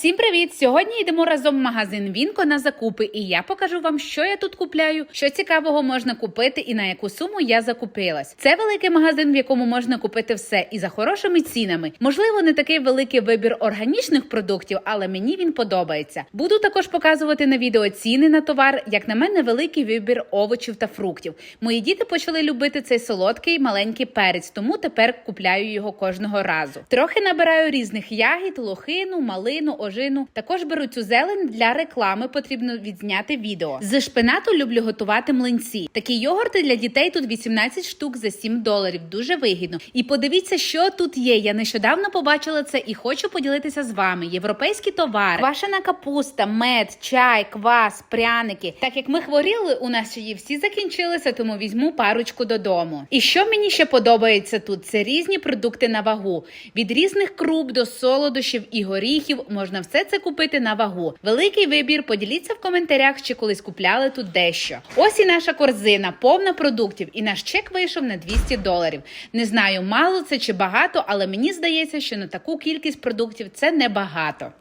Всім привіт! Сьогодні йдемо разом в магазин Вінко на закупи, і я покажу вам, що я тут купляю, що цікавого можна купити і на яку суму я закупилась. Це великий магазин, в якому можна купити все і за хорошими цінами. Можливо, не такий великий вибір органічних продуктів, але мені він подобається. Буду також показувати на відео ціни на товар. Як на мене, великий вибір овочів та фруктів. Мої діти почали любити цей солодкий маленький перець, тому тепер купляю його кожного разу. Трохи набираю різних ягід, лохину, малину, ожину. Також беру цю зелень для реклами. Потрібно відзняти відео. З шпинату люблю готувати млинці. Такі йогурти для дітей тут 18 штук за 7 доларів. Дуже вигідно. І подивіться, що тут є. Я нещодавно побачила це і хочу поділитися з вами. Європейські товари, квашена капуста, мед, чай, квас, пряники. Так як ми хворіли, у нас її всі закінчилися, тому візьму парочку додому. І що мені ще подобається тут? Це різні продукти на вагу. Від різних круп до солодощів і горіхів можна все це купити на вагу. Великий вибір. Поділіться в коментарях, чи колись купляли тут дещо. Ось і наша корзина, повна продуктів, і наш чек вийшов на 200 доларів. Не знаю, мало це чи багато, але мені здається, що на таку кількість продуктів це небагато.